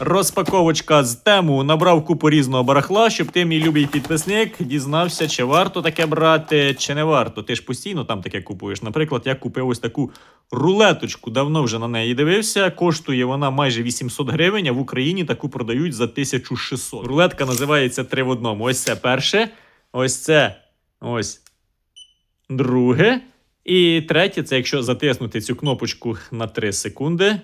Розпаковочка з тему набрав купу різного барахла, щоб ти, мій любий підписник, дізнався, чи варто таке брати, чи не варто. Ти ж постійно там таке купуєш. Наприклад, я купив ось таку рулеточку, давно вже на неї дивився. Коштує вона майже 800 гривень, а в Україні таку продають за 1600. Рулетка називається три в одному. Ось це перше, ось це ось друге. І третє, це якщо затиснути цю кнопочку на 3 секунди.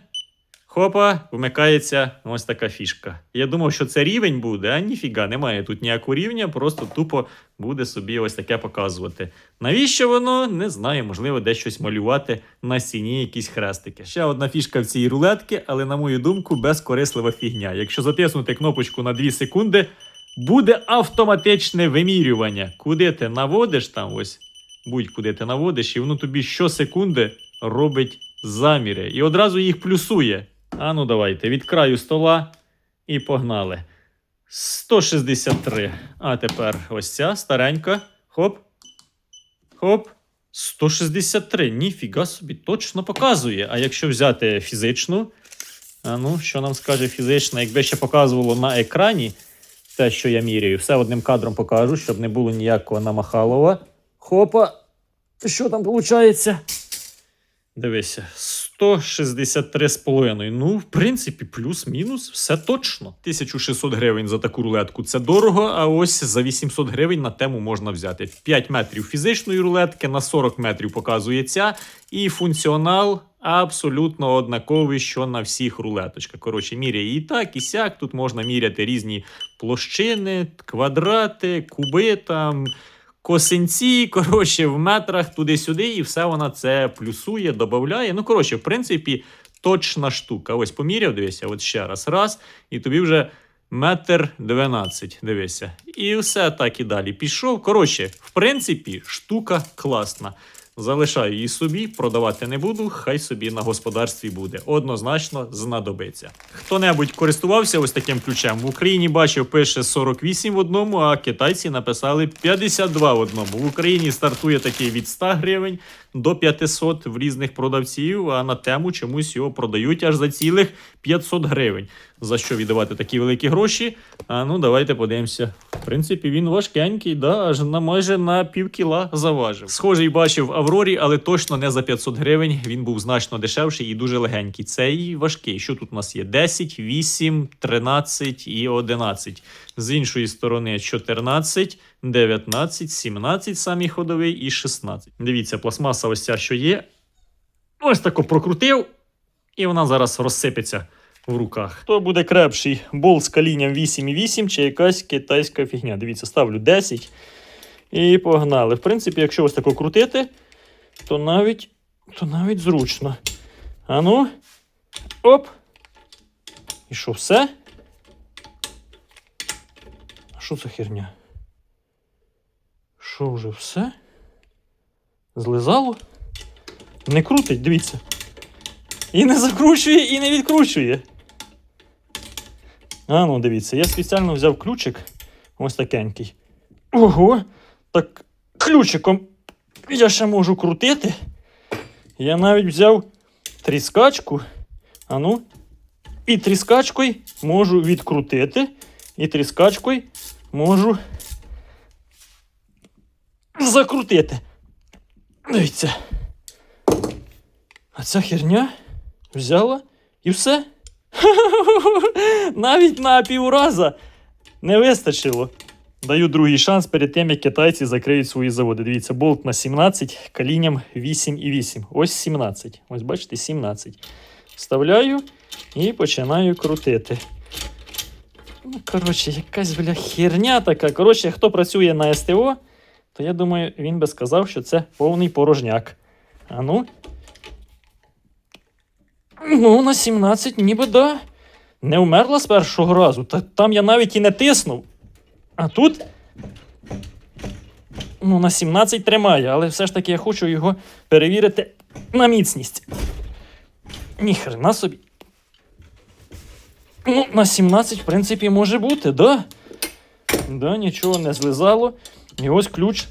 Хопа, вмикається ось така фішка. Я думав, що це рівень буде, а ніфіга, немає тут ніякого рівня, просто тупо буде собі ось таке показувати. Навіщо воно? Не знаю, можливо, десь щось малювати на стіні, якісь хрестики. Ще одна фішка в цій рулетки, але, на мою думку, безкорислива фігня. Якщо затиснути кнопочку на 2 секунди, буде автоматичне вимірювання. Куди ти наводиш там ось, будь-куди ти наводиш, і воно тобі щосекунди робить заміри. І одразу їх плюсує. А ну давайте, від краю стола і погнали. 163. А тепер ось ця старенька. Хоп. Хоп. 163. Ніфіга собі точно показує. А якщо взяти фізичну, а ну, що нам скаже фізична, якби ще показувало на екрані те, що я міряю, все одним кадром покажу, щоб не було ніякого намахалова. Хопа. Що там виходить? Дивися, 163,5. Ну, в принципі, плюс-мінус, все точно. 1600 гривень за таку рулетку це дорого, а ось за 800 гривень на тему можна взяти. 5 метрів фізичної рулетки, на 40 метрів показує ця, і функціонал абсолютно однаковий, що на всіх рулеточках. Коротше, міряє і так, і сяк. Тут можна міряти різні площини, квадрати, куби там косинці, коротше, в метрах туди-сюди, і все вона це плюсує, додає. Ну, коротше, в принципі, точна штука. Ось поміряв, дивися, от ще раз, раз, і тобі вже метр дванадцять, дивися. І все так і далі. Пішов. Коротше, в принципі, штука класна. Залишаю її собі, продавати не буду, хай собі на господарстві буде. Однозначно знадобиться. Хто-небудь користувався ось таким ключем? В Україні бачив, пише 48 в одному, а китайці написали 52 в одному. В Україні стартує такий від 100 гривень до 500 в різних продавців, а на тему чомусь його продають аж за цілих 500 гривень. За що віддавати такі великі гроші? А ну давайте подивимося. В принципі, він важкенький, да, аж на майже на пів кіла заважив. Схожий бачив Аврорі, але точно не за 500 гривень. Він був значно дешевший і дуже легенький. Цей важкий. Що тут у нас є? 10, 8, 13 і 11. З іншої сторони 14, 19, 17 самий ходовий і 16. Дивіться, пластмаса ось ця, що є. Ось тако прокрутив, і вона зараз розсипеться в руках. Хто буде крепший? Болт з калінням 8,8 чи якась китайська фігня. Дивіться, ставлю 10 і погнали. В принципі, якщо ось тако крутити, то навіть, то навіть зручно. А ну, оп. І що, все? А що це херня? Що вже все? Злизало? Не крутить, дивіться. І не закручує, і не відкручує. А ну, дивіться, я спеціально взяв ключик ось такенький. Ого! Так ключиком я ще можу крутити. Я навіть взяв тріскачку. А ну. І тріскачкою можу відкрутити. І тріскачкою можу закрутити. Дивіться. А ця херня взяла і все. Навіть на півраза не вистачило. Даю другий шанс перед тим, як китайці закриють свої заводи. Дивіться, болт на 17, калінням 8,8. Ось 17. Ось бачите, 17. Вставляю і починаю крутити. Ну, коротше, якась бля херня така. Коротше, хто працює на СТО, то я думаю, він би сказав, що це повний порожняк. А ну. Ну, на 17 ніби да. Не вмерла з першого разу. Та там я навіть і не тиснув. А тут. Ну, на 17 тримає, але все ж таки я хочу його перевірити на міцність. Ніхрена собі. Ну, на 17, в принципі, може бути, да? Да, нічого не злизало. І ось ключ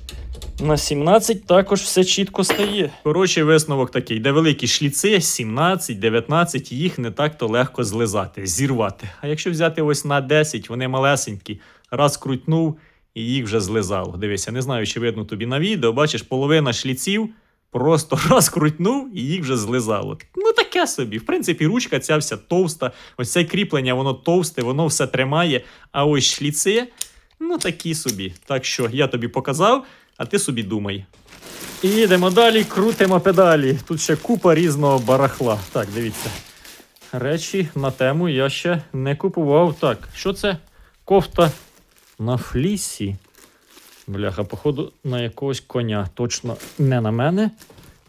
На 17 також все чітко стає. Коротше, висновок такий, де великі шліци, 17, 19, їх не так-то легко злизати, зірвати. А якщо взяти ось на 10, вони малесенькі, раз крутнув і їх вже злизало. Дивися, не знаю, чи видно тобі на відео, бачиш, половина шліців просто раз крутнув і їх вже злизало. Ну таке собі. В принципі, ручка ця вся товста, ось це кріплення, воно товсте, воно все тримає. А ось шліци, ну такі собі. Так що я тобі показав, а ти собі думай. І їдемо далі, крутимо педалі. Тут ще купа різного барахла. Так, дивіться. Речі на тему я ще не купував. Так, що це? Кофта на флісі. Бляха, походу, на якогось коня. Точно не на мене,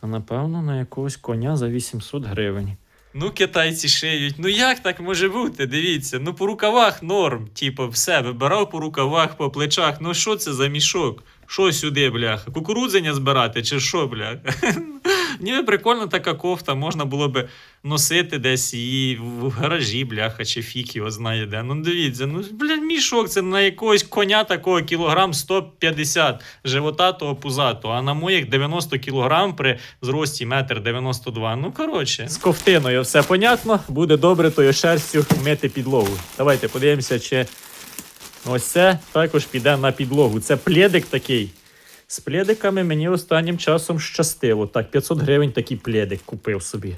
а напевно на якогось коня за 800 гривень. Ну, китайці шиють. Ну як так може бути? Дивіться, ну по рукавах норм. Типу, все, вибирав по рукавах, по плечах. Ну що це за мішок? Що сюди, бляха? Кукурудзення збирати чи що, бляха? Ніби прикольна така кофта, можна було би носити десь її в гаражі, бляха, чи фік його знає де. Ну дивіться, ну бля, мішок це на якогось коня такого кілограм 150 живота того пузатого, а на моїх 90 кілограм при зрості метр 92. Ну коротше. З ковтиною все понятно, буде добре тою шерстю мити підлогу. Давайте подивимося, чи ось це також піде на підлогу. Це пледик такий. З пледиками мені останнім часом щастило. Так, 500 гривень такий пледик купив собі.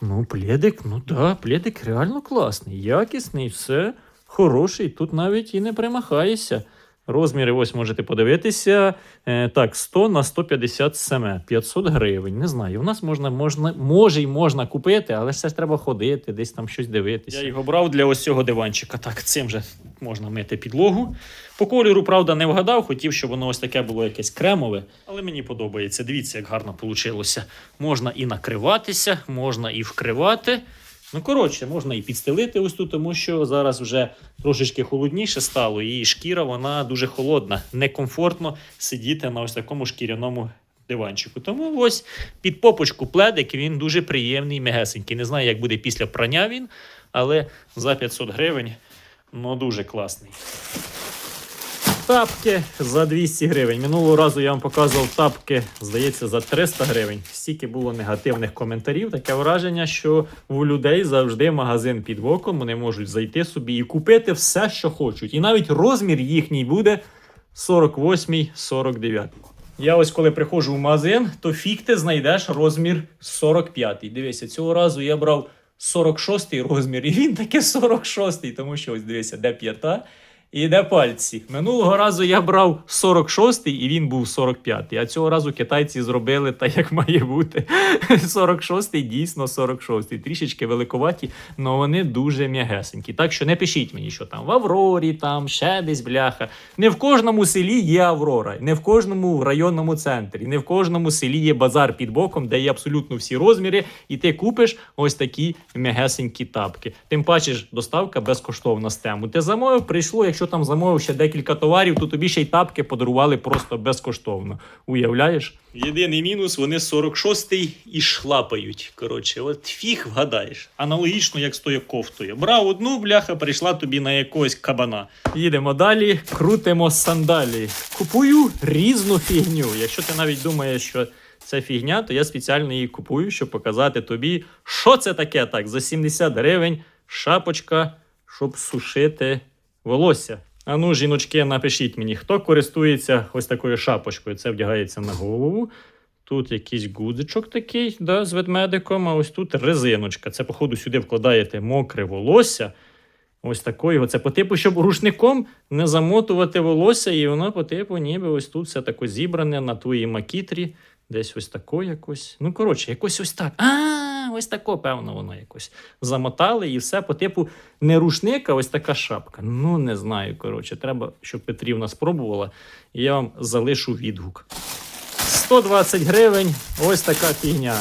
Ну, пледик, ну да, пледик реально класний, якісний, все хороший. Тут навіть і не примахаєшся. Розміри ось можете подивитися. Е, так, 100 на 150 см, 500 гривень. Не знаю. У нас можна, можна, може й можна купити, але це ж треба ходити, десь там щось дивитися. Я його брав для ось цього диванчика. Так, цим же можна мити підлогу. По кольору, правда, не вгадав, хотів, щоб воно ось таке було якесь кремове, але мені подобається. Дивіться, як гарно вийшло. Можна і накриватися, можна і вкривати. Ну, коротше, можна і підстелити ось тут, тому що зараз вже трошечки холодніше стало, і шкіра вона дуже холодна. Некомфортно сидіти на ось такому шкіряному диванчику. Тому ось під попочку пледик він дуже приємний, мегесенький. Не знаю, як буде після прання він, але за 500 гривень ну дуже класний. Тапки за 200 гривень. Минулого разу я вам показував тапки, здається, за 300 гривень. Стільки було негативних коментарів. Таке враження, що у людей завжди магазин під боком. Вони можуть зайти собі і купити все, що хочуть. І навіть розмір їхній буде 48-49. Я ось коли приходжу в магазин, то фіг ти знайдеш розмір 45. Дивися, цього разу я брав 46 розмір, і він таки 46, тому що ось дивися, де п'ята. І де пальці. Минулого разу я брав 46-й і він був 45-й. А цього разу китайці зробили так, як має бути. 46-й дійсно 46-й. Трішечки великоваті, але вони дуже м'ягесенькі. Так що не пишіть мені, що там в Аврорі, там ще десь бляха. Не в кожному селі є Аврора, не в кожному районному центрі, не в кожному селі є базар під боком, де є абсолютно всі розміри, і ти купиш ось такі м'ягесенькі тапки. Тим паче ж доставка безкоштовна з тему. Ти замовив, прийшло, якщо там замовив ще декілька товарів, то тобі ще й тапки подарували просто безкоштовно. Уявляєш? Єдиний мінус, вони 46-й і шлапають. Коротше, от фіг вгадаєш. Аналогічно, як з тою кофтою. Брав одну бляха, прийшла тобі на якогось кабана. Їдемо далі, крутимо сандалі. Купую різну фігню. Якщо ти навіть думаєш, що це фігня, то я спеціально її купую, щоб показати тобі, що це таке так. За 70 гривень шапочка, щоб сушити волосся. А ну, жіночки, напишіть мені, хто користується ось такою шапочкою. Це вдягається на голову. Тут якийсь гудзичок такий, да, з ведмедиком, а ось тут резиночка. Це, походу, сюди вкладаєте мокре волосся. Ось такою. Це по типу, щоб рушником не замотувати волосся, і воно по типу, ніби ось тут все таке зібране на твоїй макітрі. Десь ось тако якось. Ну, коротше, якось ось так. А, ось тако, певно, воно якось. Замотали і все по типу не рушник, а ось така шапка. Ну, не знаю. Коротше, треба, щоб Петрівна спробувала, і я вам залишу відгук. 120 гривень, ось така фігня.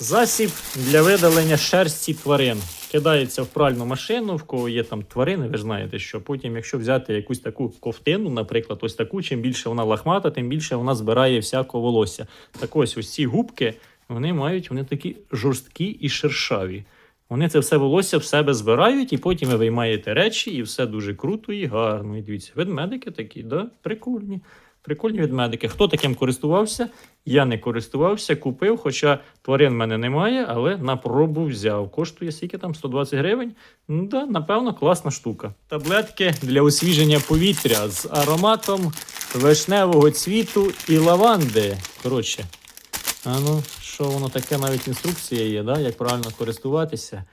Засіб для видалення шерсті тварин. Кидається в пральну машину, в кого є там тварини, ви знаєте, що потім, якщо взяти якусь таку ковтину, наприклад, ось таку, чим більше вона лахмата, тим більше вона збирає всяко волосся. Так ось ось ці губки, вони мають, вони такі жорсткі і шершаві. Вони це все волосся в себе збирають, і потім ви виймаєте речі, і все дуже круто і гарно. І дивіться, ведмедики такі, да? прикольні. Прикольні ведмедики. Хто таким користувався? Я не користувався, купив, хоча тварин в мене немає, але на пробу взяв. Коштує скільки там 120 гривень. Ну да, напевно, класна штука. Таблетки для освіження повітря з ароматом вишневого цвіту і лаванди. Коротше, а ну, що воно таке, навіть інструкція є, да? як правильно користуватися.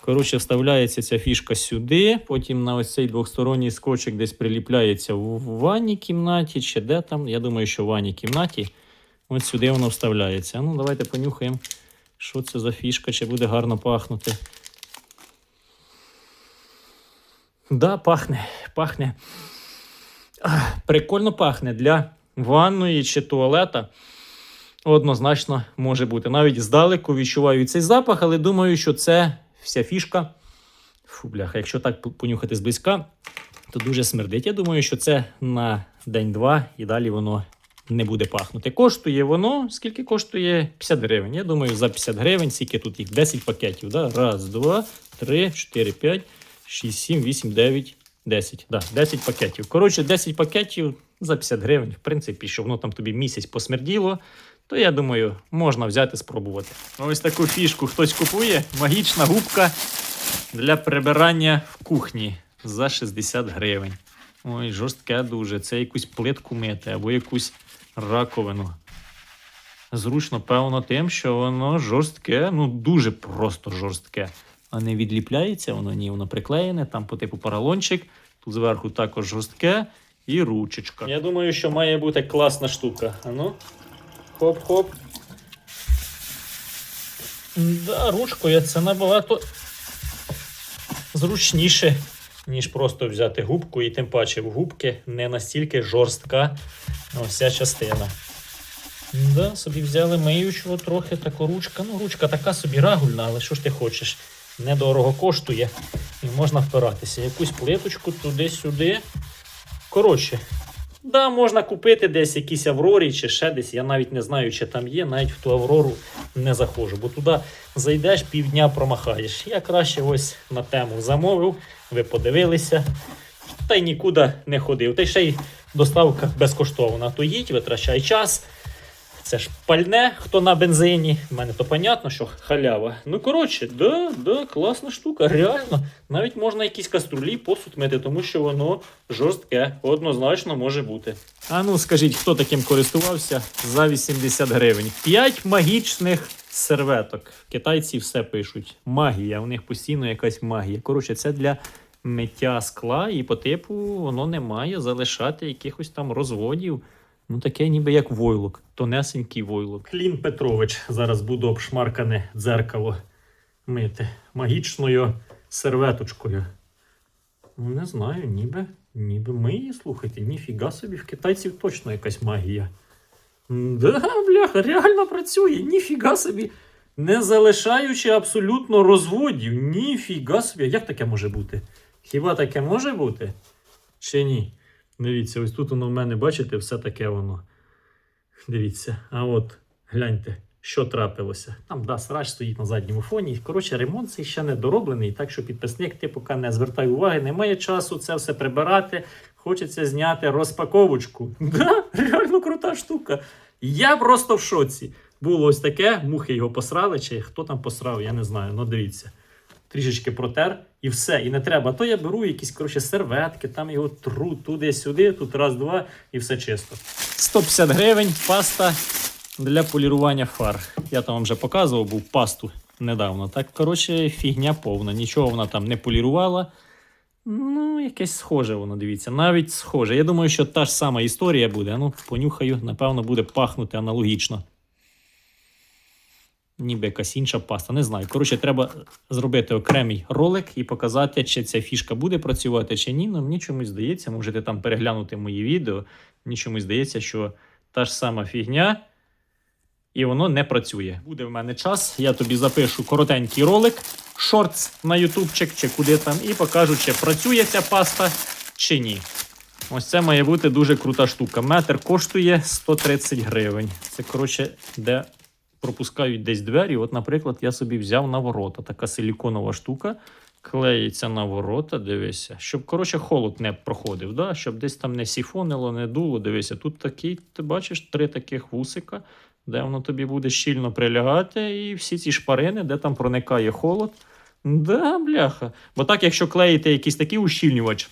Коротше, вставляється ця фішка сюди, потім на ось цей двосторонній скотчик десь приліпляється в ванній кімнаті, чи де там. Я думаю, що в ванній кімнаті. Ось сюди воно вставляється. Ну, давайте понюхаємо, що це за фішка, чи буде гарно пахнути. Да, пахне, пахне. Прикольно пахне для ванної чи туалета. Однозначно може бути. Навіть здалеку відчуваю цей запах, але думаю, що це вся фішка. Фу, бляха, якщо так понюхати зблизька, то дуже смердить. Я думаю, що це на день-два і далі воно не буде пахнути. Коштує воно, скільки коштує 50 гривень. Я думаю, за 50 гривень, скільки тут їх 10 пакетів. Да? Раз, два, три, чотири, п'ять, шість, сім, вісім, дев'ять, десять. Да, 10 пакетів. Коротше, 10 пакетів за 50 гривень. В принципі, що воно там тобі місяць посмерділо, то я думаю, можна взяти спробувати. Ось таку фішку хтось купує. Магічна губка для прибирання в кухні за 60 гривень. Ой, жорстке дуже. Це якусь плитку мити або якусь раковину. Зручно, певно, тим, що воно жорстке, ну дуже просто жорстке. А не відліпляється воно, ні, воно приклеєне, там по типу поролончик, тут зверху також жорстке і ручечка. Я думаю, що має бути класна штука. Ану. Хоп-хоп. Да, ручкою це набагато зручніше, ніж просто взяти губку, і тим паче в губки не настільки жорстка ось ця частина. Да, собі взяли миючого трохи таку ручка. Ну, ручка така собі рагульна, але що ж ти хочеш? Недорого коштує і можна впиратися. Якусь плиточку туди-сюди. Коротше, да, можна купити десь якісь Аврорі чи ще десь. Я навіть не знаю, чи там є, навіть в ту Аврору не заходжу, бо туди зайдеш півдня промахаєш. Я краще ось на тему замовив, ви подивилися, та й нікуди не ходив. Та й ще й доставка безкоштовна. То їдь, витрачай час. Це ж пальне, хто на бензині. У мене то понятно, що халява. Ну, коротше, да, да, класна штука, реально. Навіть можна якісь каструлі, посуд мити, тому що воно жорстке, однозначно може бути. А ну скажіть, хто таким користувався за 80 гривень? 5 магічних серветок. Китайці все пишуть. Магія, у них постійно якась магія. Коротше, це для миття скла, і по типу воно не має залишати якихось там розводів. Ну, таке ніби як войлок, тонесенький войлок. Клін Петрович. Зараз буду обшмаркане дзеркало мити магічною серветочкою. Ну, не знаю, ніби, ніби миє, слухайте, ніфіга собі, в китайців точно якась магія. Да, бляха, реально працює, ніфіга собі. Не залишаючи абсолютно розводів. Ніфіга собі. Як таке може бути? Хіба таке може бути? Чи ні? Дивіться, ось тут воно в мене, бачите, все таке воно. Дивіться, а от гляньте, що трапилося. Там да, срач стоїть на задньому фоні. Коротше, ремонт цей ще не дороблений, так що підписник, ти поки не звертай уваги, немає часу це все прибирати. Хочеться зняти розпаковочку. Да, реально крута штука. Я просто в шоці. Було ось таке, мухи його посрали, чи хто там посрав, я не знаю. Ну дивіться. Трішечки протер і все, і не треба. То я беру якісь коротше, серветки, там його тру туди-сюди, тут раз-два і все чисто. 150 гривень паста для полірування фар. Я там вам вже показував, був пасту недавно. Так, коротше, фігня повна. Нічого вона там не полірувала. Ну, якесь схоже воно, дивіться, навіть схоже. Я думаю, що та ж сама історія буде. Ну, понюхаю, напевно, буде пахнути аналогічно. Ніби якась інша паста, не знаю. Коротше, треба зробити окремий ролик і показати, чи ця фішка буде працювати, чи ні. Ну, мені чомусь здається, можете там переглянути мої відео. Мені чомусь здається, що та ж сама фігня, і воно не працює. Буде в мене час, я тобі запишу коротенький ролик, шортс на ютубчик чи куди там, і покажу, чи працює ця паста, чи ні. Ось це має бути дуже крута штука. Метр коштує 130 гривень. Це, коротше, де пропускають десь двері. От, наприклад, я собі взяв на ворота. Така силіконова штука. Клеїться на ворота, дивися, щоб, коротше, холод не проходив, да? щоб десь там не сіфонило, не дуло. Дивися, тут такий, ти бачиш, три таких вусика, де воно тобі буде щільно прилягати, і всі ці шпарини, де там проникає холод. Да, бляха. Бо так, якщо клеїти якийсь такий ущільнювач,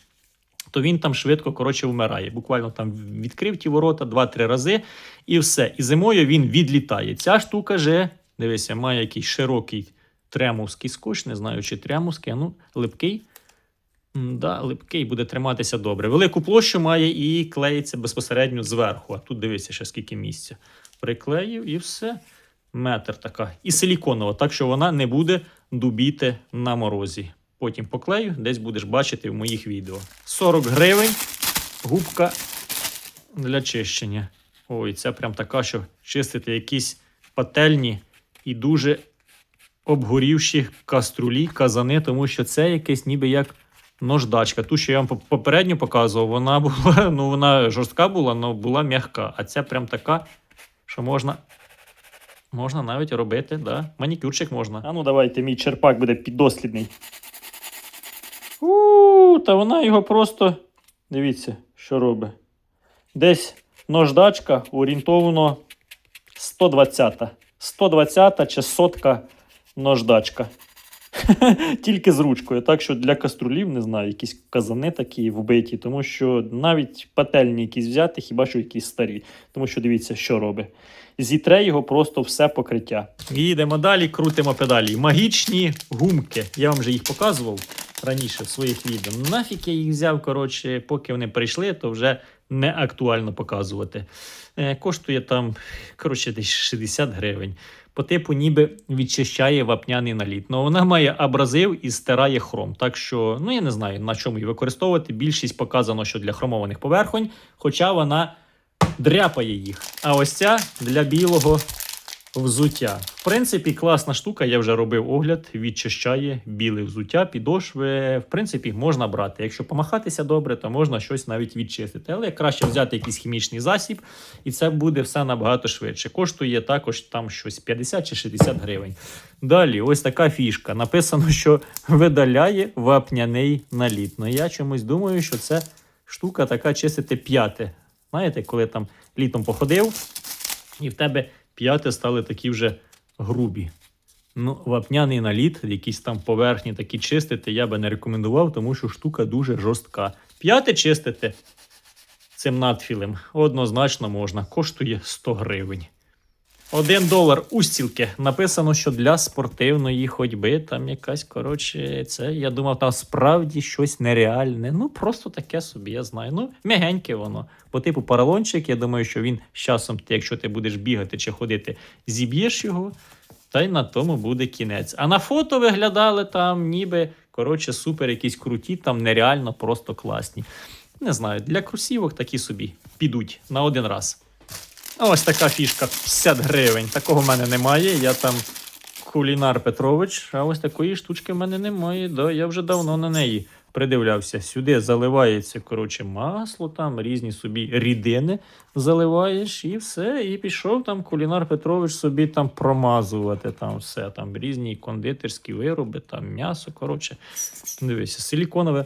то він там швидко коротше вмирає. Буквально там відкрив ті ворота 2-3 рази, і все. І зимою він відлітає. Ця штука же, дивися, має якийсь широкий тремовський скотч, не знаю, чи тремовський, ну, липкий. Да, липкий буде триматися добре. Велику площу має і клеїться безпосередньо зверху. А тут дивися, ще скільки місця. Приклеїв і все. Метр така. І силіконова, так що вона не буде дубіти на морозі. Потім поклею, десь будеш бачити в моїх відео. 40 гривень губка для чищення. Ой, це прям така, що чистити якісь пательні і дуже обгорівші каструлі, казани, тому що це якесь ніби як нождачка. Ту, що я вам попередньо показував, вона була, ну вона жорстка була, але була м'яка. А ця прям така, що можна. Можна навіть робити, да? Манікюрчик можна. А ну давайте, мій черпак буде піддослідний. Та вона його просто. Дивіться, що робить. Десь нождачка орієнтовно 120. 120 чи сотка нождачка. Тільки з ручкою. Так що для каструлів, не знаю, якісь казани такі вбиті, тому що навіть пательні якісь взяти, хіба що якісь старі. Тому що дивіться, що робить. Зітре його просто все покриття. Їдемо далі, крутимо педалі. Магічні гумки. Я вам вже їх показував раніше в своїх відео. Нафіг я їх взяв, коротше, поки вони прийшли, то вже не актуально показувати. Е, коштує там, коротше, десь 60 гривень. По типу, ніби відчищає вапняний наліт. Ну, вона має абразив і стирає хром. Так що, ну я не знаю, на чому її використовувати. Більшість показано, що для хромованих поверхонь, хоча вона дряпає їх. А ось ця для білого взуття. В принципі, класна штука, я вже робив огляд, відчищає біле взуття, підошви. В принципі, можна брати. Якщо помахатися добре, то можна щось навіть відчистити. Але краще взяти якийсь хімічний засіб, і це буде все набагато швидше. Коштує також там щось 50 чи 60 гривень. Далі, ось така фішка. Написано, що видаляє вапняний наліт. Ну я чомусь думаю, що це штука така чистити п'яте. Знаєте, коли там літом походив, і в тебе п'яти стали такі вже грубі. Ну, вапняний наліт, якісь там поверхні такі чистити, я би не рекомендував, тому що штука дуже жорстка. П'яте чистити цим надфілем однозначно можна. Коштує 100 гривень. Один долар устілки. Написано, що для спортивної ходьби там якась, коротше, це я думав, там справді щось нереальне. Ну, просто таке собі, я знаю. Ну, м'ягеньке воно. По типу паралончик, я думаю, що він з часом, якщо ти будеш бігати чи ходити, зіб'єш його, та й на тому буде кінець. А на фото виглядали там, ніби, коротше, супер якісь круті, там нереально просто класні. Не знаю, для кросівок такі собі підуть на один раз. Ось така фішка 50 гривень. Такого в мене немає. Я там кулінар Петрович, а ось такої штучки в мене немає. Да, я вже давно на неї придивлявся. Сюди заливається коротше, масло, там різні собі рідини заливаєш і все. І пішов там кулінар Петрович собі там промазувати там все. Там різні кондитерські вироби, там м'ясо. Коротше, дивися, силіконове.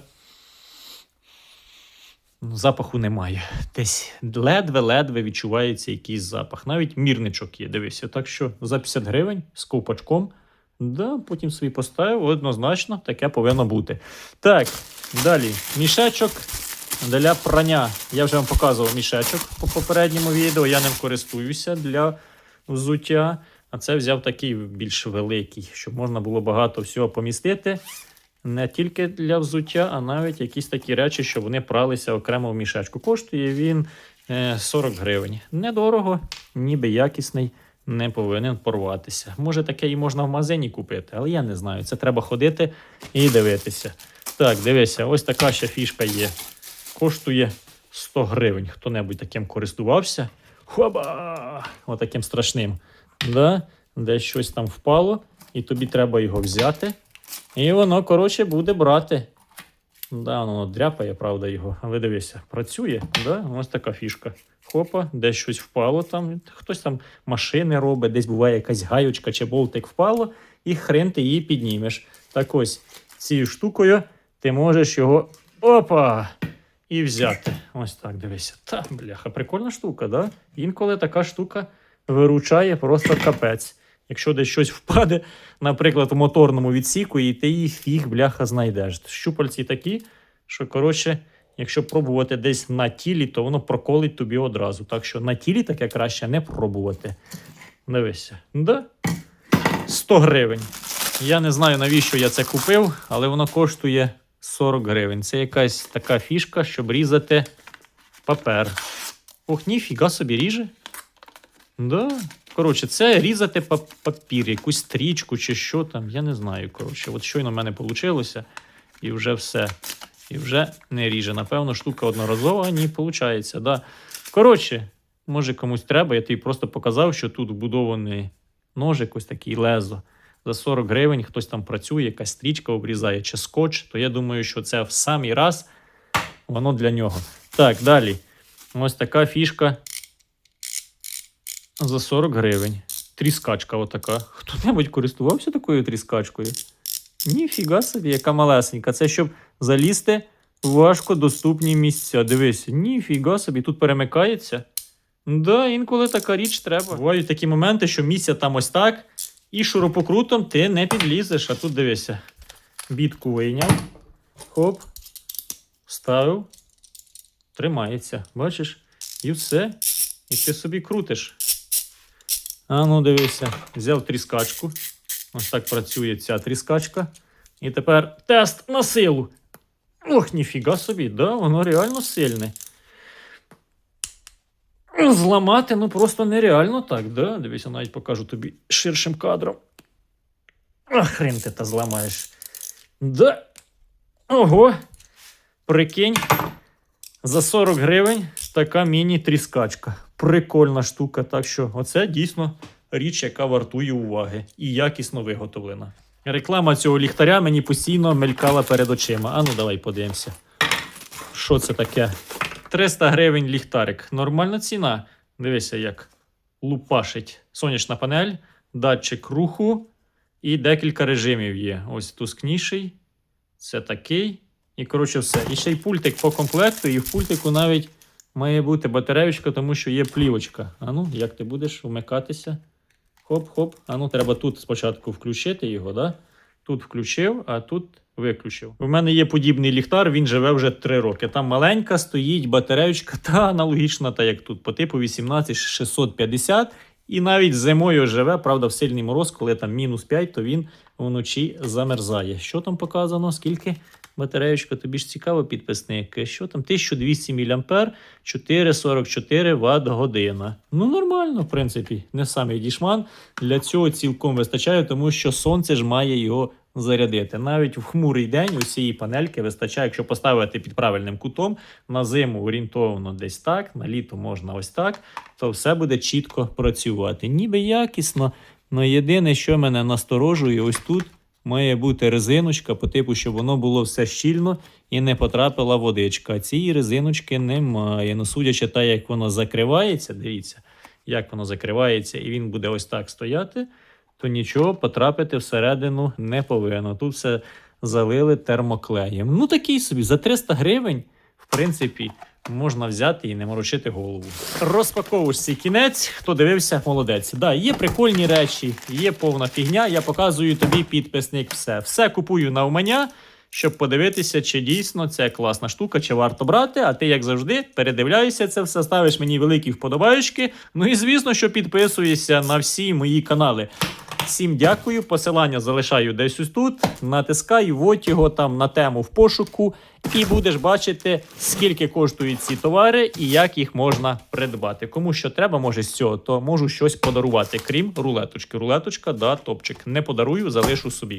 Ну, Запаху немає. Десь ледве-ледве відчувається якийсь запах. Навіть мірничок є. Дивися. Так що за 50 гривень з ковпачком. Да, потім собі поставив, однозначно таке повинно бути. Так, далі. Мішечок для прання. Я вже вам показував мішечок по попередньому відео. Я ним користуюся для взуття. А це взяв такий більш великий, щоб можна було багато всього помістити. Не тільки для взуття, а навіть якісь такі речі, щоб вони пралися окремо в мішечку. Коштує він е, 40 гривень. Недорого, ніби якісний, не повинен порватися. Може, таке і можна в магазині купити, але я не знаю. Це треба ходити і дивитися. Так, дивися, ось така ще фішка є. Коштує 100 гривень. Хто-небудь таким користувався? Хоба! Отаким страшним. Да? Десь щось там впало, і тобі треба його взяти. І воно, коротше, буде брати. Да, воно дряпає, правда, його. Але дивися, працює. Да? Ось така фішка. Хопа, десь щось впало там. Хтось там машини робить, десь буває якась гаючка чи болтик впало, і хрен ти її піднімеш. Так ось, цією штукою ти можеш його опа! І взяти. Ось так дивися. Та, бляха, прикольна штука, да? Інколи така штука виручає просто капець. Якщо десь щось впаде, наприклад, в моторному відсіку, і ти її фіг, бляха, знайдеш. Щупальці такі, що, коротше, якщо пробувати десь на тілі, то воно проколить тобі одразу. Так що на тілі таке краще не пробувати. Дивися. Да? 100 гривень. Я не знаю, навіщо я це купив, але воно коштує 40 гривень. Це якась така фішка, щоб різати папер. Ох, ніфіга собі ріже. Да. Коротше, це різати папір, якусь стрічку чи що там. Я не знаю. Коротше, от щойно в мене вийшло, і вже все. І вже не ріже. Напевно, штука одноразова, ні, виходить. Да. Коротше, може комусь треба, я тобі просто показав, що тут вбудований ножик, ось такий лезо. За 40 гривень хтось там працює, якась стрічка обрізає чи скотч, то я думаю, що це в самий раз воно для нього. Так, далі. Ось така фішка за 40 гривень. Тріскачка отака. Хто-небудь користувався такою тріскачкою? Ніфіга собі, яка малесенька. Це щоб залізти в важкодоступні місця. Дивись, ніфіга собі, тут перемикається. Да, інколи така річ треба. Бувають такі моменти, що місця там ось так, і шурупокрутом ти не підлізеш. А тут дивися. Бітку вийняв. Хоп. Вставив. Тримається. Бачиш? І все. І ти собі крутиш. А ну, дивися, взяв тріскачку. Ось так працює ця тріскачка. І тепер тест на силу. Ох, ніфіга собі, да, воно реально сильне. Зламати, ну просто нереально так, да? Дивися, навіть покажу тобі ширшим кадром. А хрен ти та зламаєш. Да. Ого. Прикинь. За 40 гривень така міні-тріскачка. Прикольна штука. Так що, оце дійсно річ, яка вартує уваги і якісно виготовлена. Реклама цього ліхтаря мені постійно мелькала перед очима. Ану, давай подивимося. Що це таке? 300 гривень ліхтарик. Нормальна ціна. Дивися, як лупашить сонячна панель, датчик руху і декілька режимів є. Ось тускніший. Це такий. І коротше все. І ще й пультик по комплекту, і в пультику навіть має бути батареючка, тому що є плівочка. А ну, як ти будеш вмикатися? Хоп-хоп. А ну, треба тут спочатку включити його, да? Тут включив, а тут виключив. У мене є подібний ліхтар, він живе вже 3 роки. Там маленька стоїть батареючка, та аналогічна, та як тут, по типу 18650. І навіть зимою живе, правда, в сильний мороз, коли там мінус 5, то він вночі замерзає. Що там показано? Скільки батареєчка? Тобі ж цікаво, підписник. Що там? 1200 мА, 444 Вт година. Ну, нормально, в принципі, не самий дішман. Для цього цілком вистачає, тому що сонце ж має його зарядити. Навіть в хмурий день усієї панельки вистачає, якщо поставити під правильним кутом, на зиму орієнтовно десь так, на літо можна ось так, то все буде чітко працювати. Ніби якісно, але єдине, що мене насторожує, ось тут має бути резиночка, по типу, щоб воно було все щільно і не потрапила водичка. Цієї резиночки немає. Ну, судячи так, як воно закривається, дивіться, як воно закривається, і він буде ось так стояти, то нічого потрапити всередину не повинно. Тут все залили термоклеєм. Ну, такий собі, за 300 гривень, в принципі, можна взяти і не морочити голову. Розпаковуєш кінець. Хто дивився, молодець. Да, є прикольні речі, є повна фігня. Я показую тобі підписник. Все. Все купую на умання, щоб подивитися, чи дійсно це класна штука, чи варто брати. А ти, як завжди, передивляєшся це все, ставиш мені великі вподобаючки. Ну і звісно, що підписуєшся на всі мої канали. Всім дякую. Посилання залишаю десь ось тут. Натискай, вводь його там на тему в пошуку, і будеш бачити, скільки коштують ці товари і як їх можна придбати. Кому що треба, може з цього, то можу щось подарувати, крім рулеточки. Рулеточка, да, топчик. Не подарую, залишу собі.